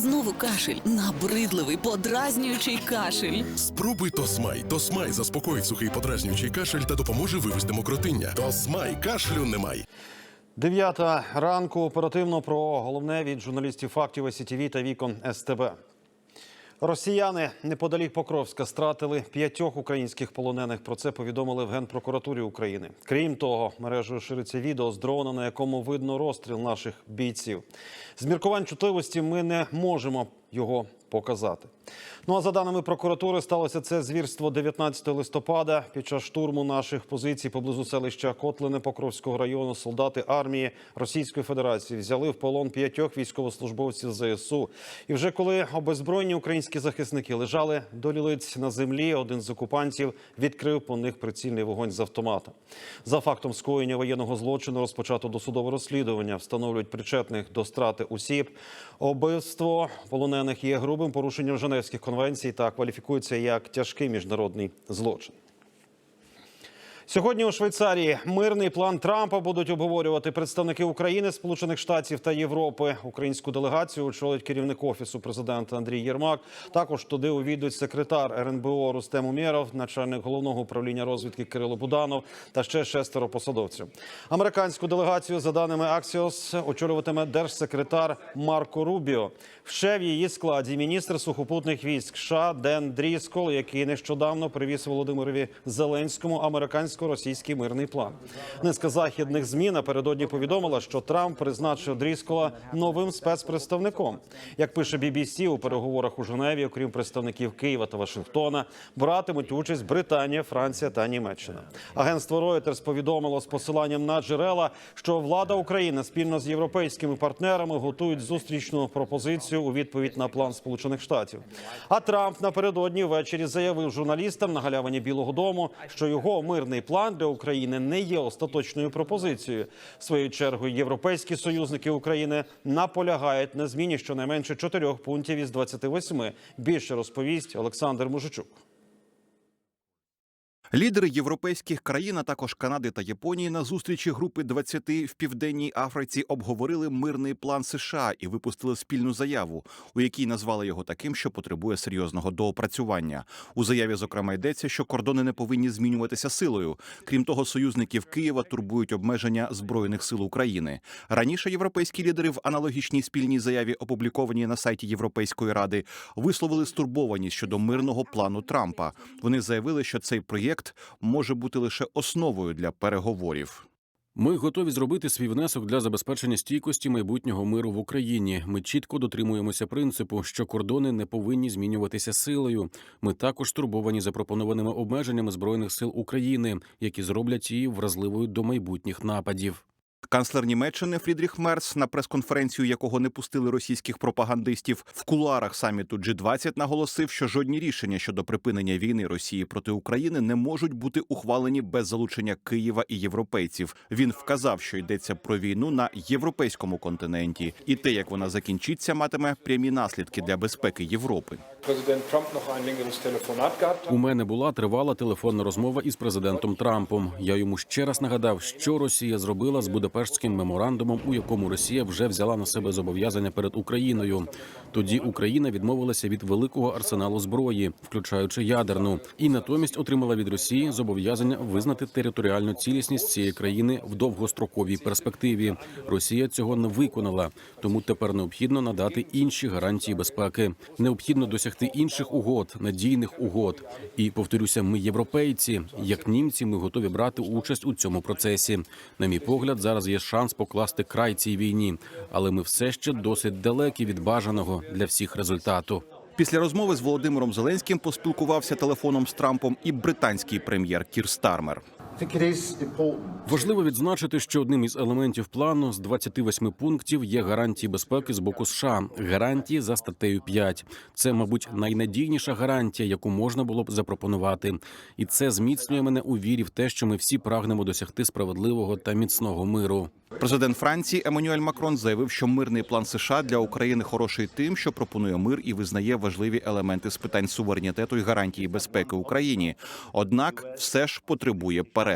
Знову кашель, набридливий, подразнюючий кашель. Спробуй Тосмай. Тосмай заспокоїть сухий подразнюючий кашель та допоможе вивести мокротиння. Тосмай кашлю немає. Дев'ята ранку оперативно про головне від журналістів фактів СІТВ та вікон СТБ. Росіяни неподалік Покровська стратили п'ятьох українських полонених. Про це повідомили в Генпрокуратурі України. Крім того, мережею шириться відео з дрона, на якому видно розстріл наших бійців. З міркувань чутливості ми не можемо його показати. Ну а за даними прокуратури, сталося це звірство 19 листопада. Під час штурму наших позицій поблизу селища Котлине Покровського району солдати армії Російської Федерації взяли в полон п'ятьох військовослужбовців ЗСУ. І вже коли обезброєні українські захисники лежали до лілиць на землі, один з окупантів відкрив по них прицільний вогонь з автомата. За фактом скоєння воєнного злочину розпочато досудове розслідування. Встановлюють причетних до страти осіб. Убивство полонених є грубим порушенням Женевських конвенцій та кваліфікується як тяжкий міжнародний злочин. Сьогодні у Швейцарії мирний план Трампа будуть обговорювати представники України, Сполучених Штатів та Європи. Українську делегацію очолить керівник офісу президента Андрій Єрмак. Також туди увійдуть секретар РНБО Рустем Умєров, начальник головного управління розвідки Кирило Буданов та ще шестеро посадовців. Американську делегацію, за даними Axios, очолюватиме держсекретар Марко Рубіо. Ще в її складі міністр сухопутних військ США Ден Дріскол, який нещодавно привіз Володимирові Зеленському американсько-російський мирний план. Низка західних змі напередодні повідомила, що Трамп призначив Дріскола новим спецпредставником. Як пише BBC, у переговорах у Женеві, окрім представників Києва та Вашингтона, братимуть участь Британія, Франція та Німеччина. Агентство Reuters повідомило з посиланням на джерела, що влада України спільно з європейськими партнерами готують зустрічну пропозицію у відповідь на план Сполучених Штатів. А Трамп напередодні ввечері заявив журналістам на галявині Білого Дому, що його мирний план для України не є остаточною пропозицією. Своєю чергою європейські союзники України наполягають на зміні щонайменше чотирьох пунктів із 28. Більше розповість Олександр Мужичук. Лідери європейських країн, а також Канади та Японії на зустрічі групи 20 в південній Африці обговорили мирний план США і випустили спільну заяву, у якій назвали його таким, що потребує серйозного доопрацювання. У заяві зокрема йдеться, що кордони не повинні змінюватися силою. Крім того, союзників Києва турбують обмеження збройних сил України. Раніше європейські лідери в аналогічній спільній заяві, опублікованій на сайті Європейської ради, висловили стурбованість щодо мирного плану Трампа. Вони заявили, що цей проєкт може бути лише основою для переговорів. Ми готові зробити свій внесок для забезпечення стійкості майбутнього миру в Україні. Ми чітко дотримуємося принципу, що кордони не повинні змінюватися силою. Ми також турбовані запропонованими обмеженнями збройних сил України, які зроблять її вразливою до майбутніх нападів. Канцлер Німеччини Фрідріх Мерц, на прес-конференцію якого не пустили російських пропагандистів, в кулуарах саміту G20 наголосив, що жодні рішення щодо припинення війни Росії проти України не можуть бути ухвалені без залучення Києва і європейців. Він вказав, що йдеться про війну на європейському континенті, і те, як вона закінчиться, матиме прямі наслідки для безпеки Європи. У мене була тривала телефонна розмова із президентом Трампом. Я йому ще раз нагадав, що Росія зробила з Будапештським меморандумом, у якому Росія вже взяла на себе зобов'язання перед Україною. Тоді Україна відмовилася від великого арсеналу зброї, включаючи ядерну, і натомість отримала від Росії зобов'язання визнати територіальну цілісність цієї країни в довгостроковій перспективі. Росія цього не виконала, тому тепер необхідно надати інші гарантії безпеки. Необхідно досягти інших угод, надійних угод. І повторюся, ми європейці, як німці, ми готові брати участь у цьому процесі. На мій погляд, зараз є шанс покласти край цій війні, але ми все ще досить далекі від бажаного для всіх результату. Після розмови з Володимиром Зеленським поспілкувався телефоном з Трампом і британський прем'єр Кір Стармер. Важливо відзначити, що одним із елементів плану з 28 пунктів є гарантії безпеки з боку США. Гарантії за статтею 5. Це, мабуть, найнадійніша гарантія, яку можна було б запропонувати, і це зміцнює мене у вірі в те, що ми всі прагнемо досягти справедливого та міцного миру. Президент Франції Еммануель Макрон заявив, що мирний план США для України хороший тим, що пропонує мир і визнає важливі елементи з питань суверенітету і гарантії безпеки Україні. Однак, все ж потребує перегляду.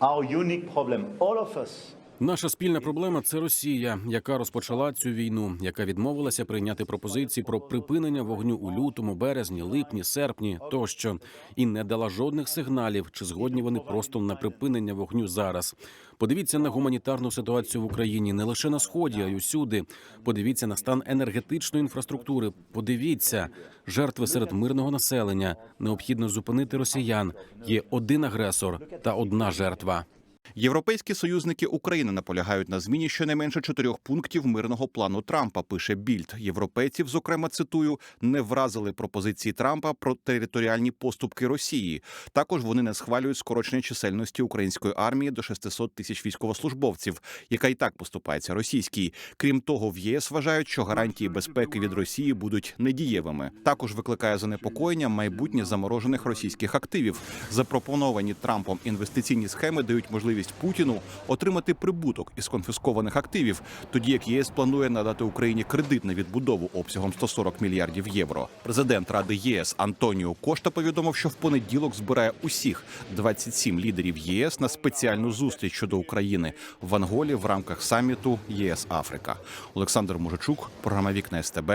Our unique problem, all of us Наша спільна проблема це Росія, яка розпочала цю війну, яка відмовилася прийняти пропозиції про припинення вогню у лютому, березні, липні, серпні тощо, і не дала жодних сигналів, чи згодні вони просто на припинення вогню зараз. Подивіться на гуманітарну ситуацію в Україні не лише на сході, а й усюди. Подивіться на стан енергетичної інфраструктури. Подивіться жертви серед мирного населення. Необхідно зупинити росіян. Є один агресор та одна жертва. Європейські союзники України наполягають на зміні щонайменше чотирьох пунктів мирного плану Трампа. Пише Більд. Європейців, зокрема, цитую, не вразили пропозиції Трампа про територіальні поступки Росії. Також вони не схвалюють скорочення чисельності української армії до 600 тисяч військовослужбовців, яка і так поступається російській. Крім того, в ЄС вважають, що гарантії безпеки від Росії будуть недієвими. Також викликає занепокоєння майбутнє заморожених російських активів. Запропоновані Трампом інвестиційні схеми дають можливість Путіну отримати прибуток із конфіскованих активів, тоді як ЄС планує надати Україні кредит на відбудову обсягом 140 мільярдів євро. Президент Ради ЄС Антоніо Кошта повідомив, що в понеділок збирає усіх 27 лідерів ЄС на спеціальну зустріч щодо України в Анголі в рамках саміту ЄС Африка. Олександр Мужичук, програма Вікна СТБ.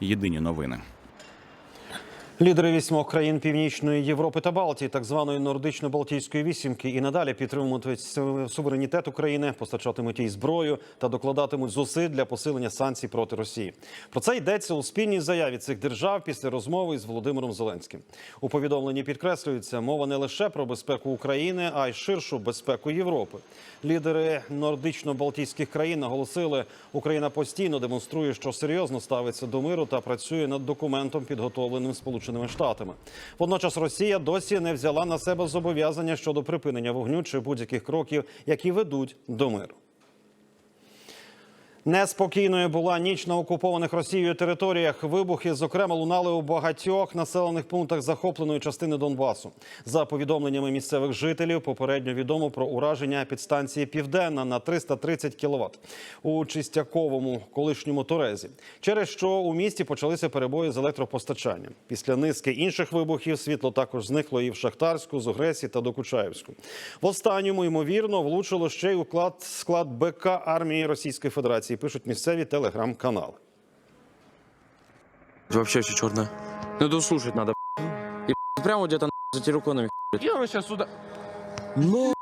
Єдині новини. Лідери вісьмох країн Північної Європи та Балтії, так званої нордично-балтійської вісімки, і надалі підтримуватимуть суверенітет України, постачатимуть їй зброю та докладатимуть зусиль для посилення санкцій проти Росії. Про це йдеться у спільній заяві цих держав після розмови з Володимиром Зеленським. У повідомленні підкреслюється мова не лише про безпеку України, а й ширшу безпеку Європи. Лідери нордично-балтійських країн наголосили, Україна постійно демонструє, що серйозно ставиться до миру та працює над документом, підготовленим Сполученими Штатами. Водночас Росія досі не взяла на себе зобов'язання щодо припинення вогню чи будь-яких кроків, які ведуть до миру. Неспокійною була ніч на окупованих Росією територіях. Вибухи, зокрема, лунали у багатьох населених пунктах захопленої частини Донбасу. За повідомленнями місцевих жителів, попередньо відомо про ураження підстанції Південна на 330 кВт у Чистяковому, колишньому Торезі, через що у місті почалися перебої з електропостачанням. Після низки інших вибухів світло також зникло і в Шахтарську, Зогресі та Докучаєвську. В останньому ймовірно влучило ще й у склад, склад БК армії Російської Федерації. Пишуть місцеві телеграм-канали. Вообще ще черная. Не дослушать слушать надо. И прямо где-то за терраконами. Я сейчас сюда. Но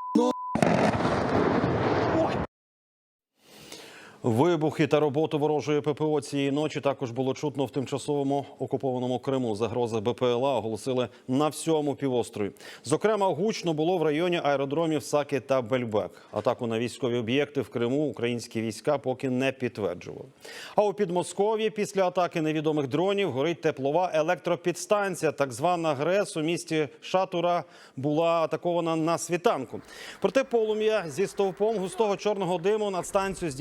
Вибухи та роботу ворожої ППО цієї ночі також було чутно в тимчасовому окупованому Криму. Загрози БПЛА оголосили на всьому півострові. Зокрема, гучно було в районі аеродромів Саки та Бельбек. Атаку на військові об'єкти в Криму українські війська поки не підтверджували. А у Підмосков'ї після атаки невідомих дронів горить теплова електропідстанція. Так звана ГРЕС у місті Шатура була атакована на світанку. Проте полум'я зі стовпом густого чорного диму над станцією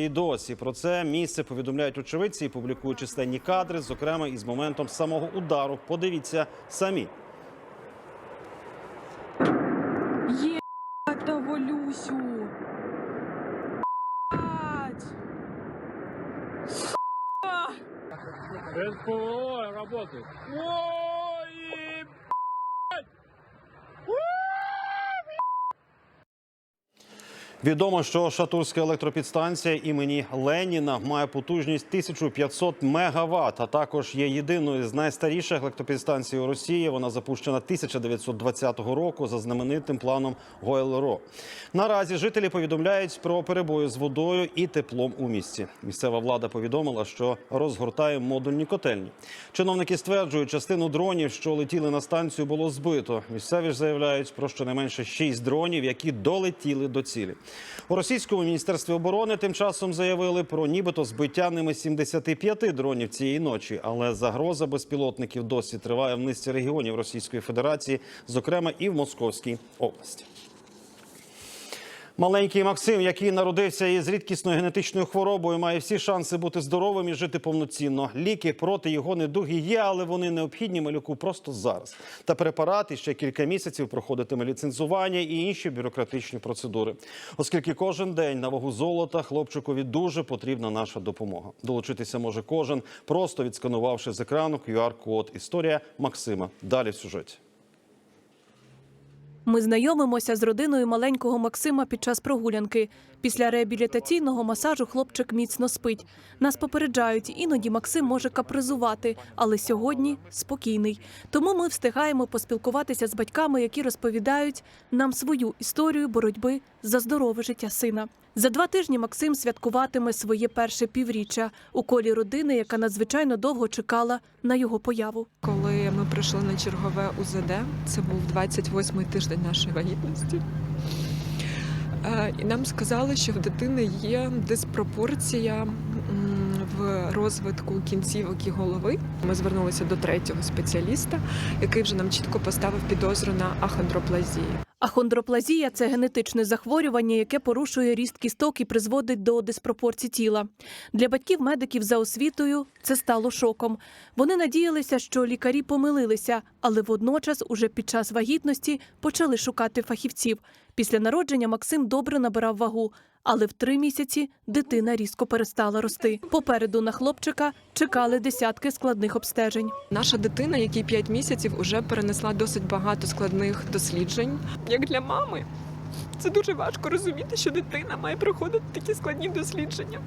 і досі. Про це місце повідомляють очевидці і публікують численні кадри, зокрема із моментом самого удару. Подивіться самі. Ебать того Люсю! Блядь! СПО работает. Відомо, що Шатурська електропідстанція імені Леніна має потужність 1500 мегаватт, а також є єдиною з найстаріших електропідстанцій у Росії. Вона запущена 1920 року за знаменитим планом Гойл-Ро. Наразі жителі повідомляють про перебої з водою і теплом у місті. Місцева влада повідомила, що розгортає модульні котельні. Чиновники стверджують, частину дронів, що летіли на станцію, було збито. Місцеві ж заявляють про щонайменше шість дронів, які долетіли до цілі. У російському міністерстві оборони тим часом заявили про нібито збиття ними 75 дронів цієї ночі, але загроза безпілотників досі триває в низці регіонів Російської Федерації, зокрема і в Московській області. Маленький Максим, який народився із рідкісною генетичною хворобою, має всі шанси бути здоровим і жити повноцінно. Ліки проти його недуги є, але вони необхідні малюку просто зараз. Та препарат іще кілька місяців проходитиме ліцензування і інші бюрократичні процедури. Оскільки кожен день на вагу золота хлопчикові дуже потрібна наша допомога. Долучитися може кожен, просто відсканувавши з екрану QR-код. Історія Максима. Далі в сюжеті. Ми знайомимося з родиною маленького Максима під час прогулянки. Після реабілітаційного масажу хлопчик міцно спить. Нас попереджають, іноді Максим може капризувати, але сьогодні спокійний. Тому ми встигаємо поспілкуватися з батьками, які розповідають нам свою історію боротьби за здорове життя сина. За два тижні Максим святкуватиме своє перше півріччя у колі родини, яка надзвичайно довго чекала на його появу. Коли ми прийшли на чергове УЗД, це був 28-й тиждень нашої вагітності. Е, І нам сказали, що в дитини є диспропорція в розвитку кінцівок і голови. Ми звернулися до третього спеціаліста, який вже нам чітко поставив підозру на ахондроплазію. Ахондроплазія це генетичне захворювання, яке порушує ріст кісток і призводить до диспропорцій тіла. Для батьків медиків за освітою це стало шоком. Вони надіялися, що лікарі помилилися, але водночас, уже під час вагітності, почали шукати фахівців. Після народження Максим добре набирав вагу, але в три місяці дитина різко перестала рости. Попереду на хлопчика чекали десятки складних обстежень. Наша дитина, якій 5 місяців, уже перенесла досить багато складних досліджень. Як для мами, це дуже важко розуміти, що дитина має проходити такі складні дослідження.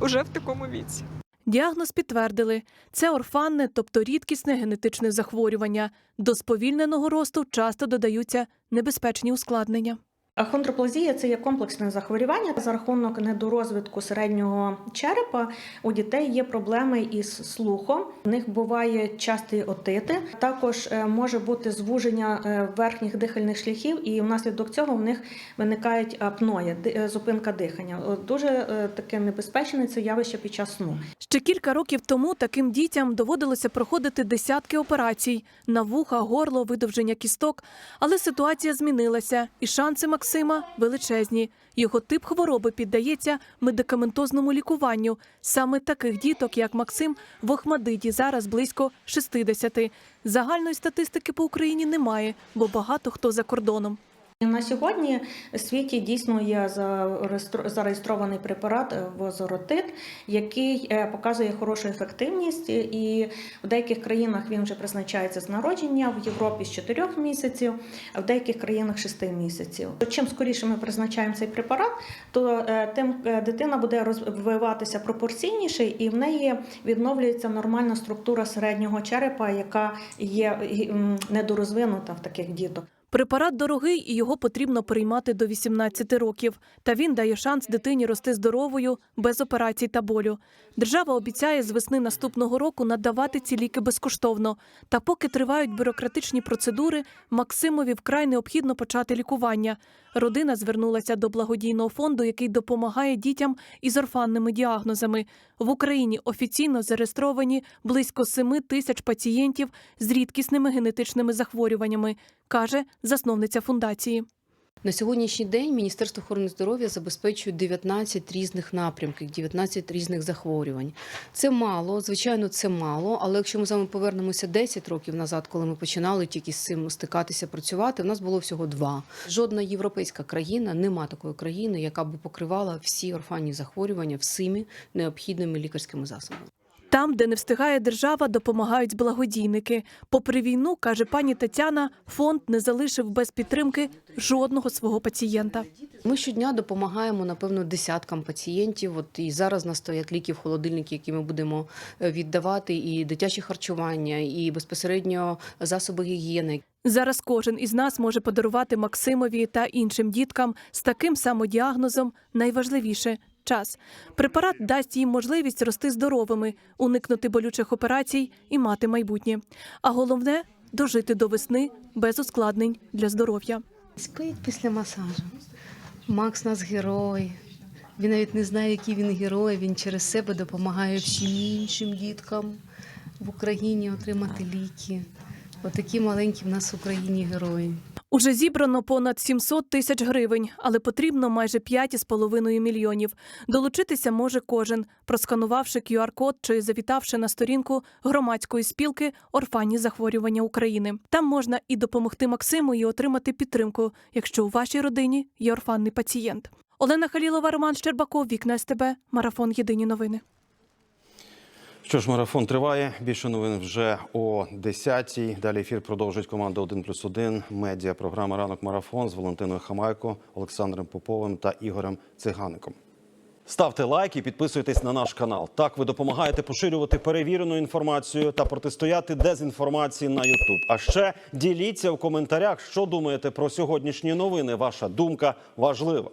Уже в такому віці. Діагноз підтвердили – це орфанне, тобто рідкісне генетичне захворювання. До сповільненого росту часто додаються небезпечні ускладнення. Ахондроплазія це є комплексне захворювання. За рахунок недорозвитку середнього черепа у дітей є проблеми із слухом. У них буває часті отити. Також е, може бути звуження е, верхніх дихальних шляхів, і внаслідок цього в них виникають апноє, ди- е, зупинка дихання. Дуже таке небезпечне це явище під час сну. Ще кілька років тому таким дітям доводилося проходити десятки операцій – на вуха, горло, видовження кісток. Але ситуація змінилася, і шанси Максима величезні. Його тип хвороби піддається медикаментозному лікуванню. Саме таких діток, як Максим, в Охмадиті зараз близько 60. Загальної статистики по Україні немає, бо багато хто за кордоном. На сьогодні в світі дійсно є зареєстро- зареєстрований препарат е, возоротит, який е, показує хорошу ефективність, і в деяких країнах він вже призначається з народження, в Європі з 4 місяців, а в деяких країнах 6 місяців. Чим скоріше ми призначаємо цей препарат, то е, тим дитина буде розвиватися пропорційніше, і в неї відновлюється нормальна структура середнього черепа, яка є недорозвинута в таких діток. Препарат дорогий і його потрібно приймати до 18 років. Та він дає шанс дитині рости здоровою, без операцій та болю. Держава обіцяє з весни наступного року надавати ці ліки безкоштовно. Та поки тривають бюрократичні процедури, Максимові вкрай необхідно почати лікування. Родина звернулася до благодійного фонду, який допомагає дітям із орфанними діагнозами. В Україні офіційно зареєстровані близько 7 тисяч пацієнтів з рідкісними генетичними захворюваннями, каже засновниця фундації. На сьогоднішній день Міністерство охорони здоров'я забезпечує 19 різних напрямків, 19 різних захворювань. Це мало, звичайно, це мало. Але якщо ми з вами повернемося 10 років назад, коли ми починали тільки з цим стикатися, працювати, у нас було всього два. Жодна європейська країна, нема такої країни, яка б покривала всі орфанні захворювання всіми необхідними лікарськими засобами. Там, де не встигає держава, допомагають благодійники. Попри війну, каже пані Тетяна, фонд не залишив без підтримки жодного свого пацієнта. Ми щодня допомагаємо напевно десяткам пацієнтів. От і зараз нас стоять ліки в холодильники, які ми будемо е, віддавати, і дитяче харчування, і безпосередньо засоби гігієни. Зараз кожен із нас може подарувати Максимові та іншим діткам з таким самодіагнозом найважливіше час. Препарат дасть їм можливість рости здоровими, уникнути болючих операцій і мати майбутнє. А головне дожити до весни без ускладнень для здоров'я. Спить після масажу. Макс нас герой. Він навіть не знає, який він герой. Він через себе допомагає всім іншим діткам в Україні отримати ліки. Отакі маленькі в нас в Україні герої. Уже зібрано понад 700 тисяч гривень, але потрібно майже 5,5 мільйонів. Долучитися може кожен, просканувавши QR-код чи завітавши на сторінку громадської спілки Орфанні захворювання України. Там можна і допомогти Максиму, і отримати підтримку, якщо у вашій родині є орфанний пацієнт. Олена Халілова, Роман Щербаков, Вікна СТБ, Марафон Єдині новини. Що ж, марафон триває. Більше новин вже о 10-й. Далі ефір продовжить команда «1 плюс 1», медіа програма Ранок Марафон з Валентиною Хамайко, Олександром Поповим та Ігорем Цигаником. Ставте лайк і підписуйтесь на наш канал. Так ви допомагаєте поширювати перевірену інформацію та протистояти дезінформації на YouTube. А ще діліться в коментарях, що думаєте про сьогоднішні новини. Ваша думка важлива.